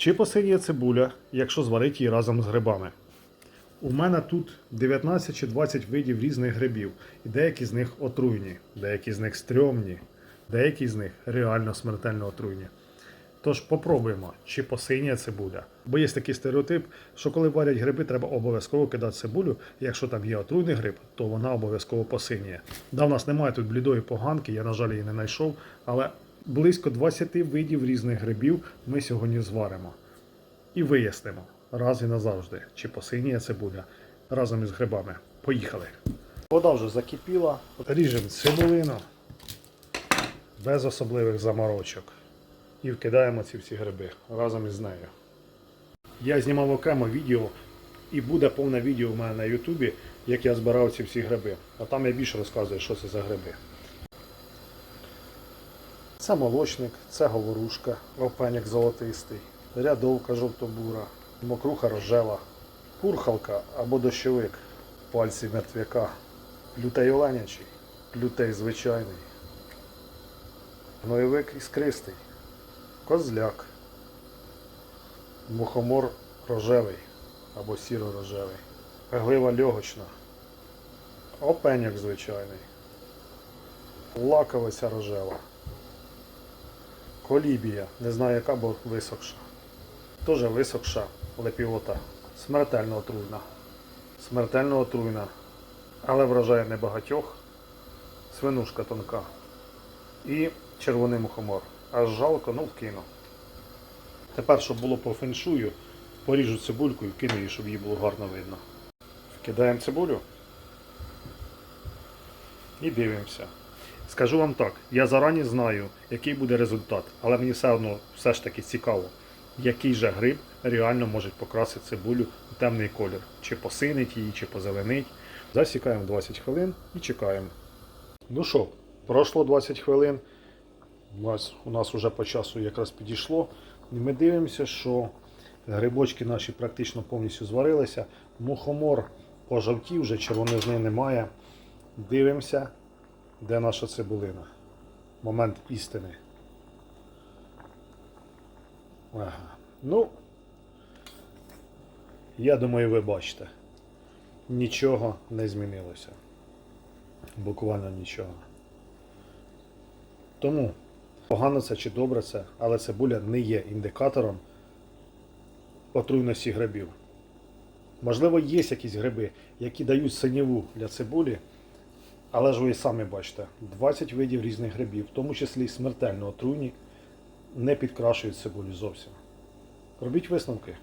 Чи посиніє цибуля, якщо зварити її разом з грибами? У мене тут 19 чи 20 видів різних грибів, і деякі з них отруйні, деякі з них стрьомні, деякі з них реально смертельно отруйні. Тож попробуємо, чи посиніє цибуля. Бо є такий стереотип, що коли варять гриби, треба обов'язково кидати цибулю. Якщо там є отруйний гриб, то вона обов'язково посиніє. Да, в нас немає тут блідої поганки, я, на жаль, її не знайшов, але близько 20 видів різних грибів ми сьогодні зваримо. І вияснимо раз і назавжди, чи посиніє цибуля разом із грибами. Поїхали. Вода вже закипіла. Ріжемо цибулину без особливих заморочок. І вкидаємо ці всі гриби разом із нею. Я знімав окремо відео, і буде повне відео у мене на Ютубі, як я збирав ці всі гриби. А там я більше розказую, що це за гриби. Це молочник, це говорушка, опенік золотистий, рядовка жовтобура, мокруха рожева, пурхалка або дощовик, пальці мертвяка, лютей оленячий, лютей звичайний, гноєвик іскристий, козляк, мухомор рожевий або сіро-рожевий, глива льогочна, опеньок звичайний, лаковиця рожева. Колібія, не знаю яка, бо висохша. Теж висохша лепіота. Смертельно отруйна. Смертельно отруйна. Але вражає небагатьох. Свинушка тонка. І червоний мухомор. Аж жалко, ну вкину. Тепер, щоб було по феншую, поріжу цибульку і вкину її, щоб її було гарно видно. Вкидаємо цибулю. І дивимося. Скажу вам так, я зарані знаю, який буде результат, але мені все одно все ж таки цікаво, який же гриб реально може покрасити цибулю у темний колір. Чи посинить її, чи позеленить. Засікаємо 20 хвилин і чекаємо. Ну що, пройшло 20 хвилин. У нас, у нас вже по часу якраз підійшло. І ми дивимося, що грибочки наші практично повністю зварилися. Мухомор пожовтів, вже червонизни немає. Дивимося, де наша цибулина. Момент істини. Ага. Ну, я думаю, ви бачите. Нічого не змінилося. Буквально нічого. Тому погано це чи добре це, але цибуля не є індикатором отруйності грибів. Можливо, є якісь гриби, які дають синіву для цибулі, але ж ви і самі бачите, 20 видів різних грибів, в тому числі й смертельно отруйні, не підкрашують цибулю зовсім. Робіть висновки.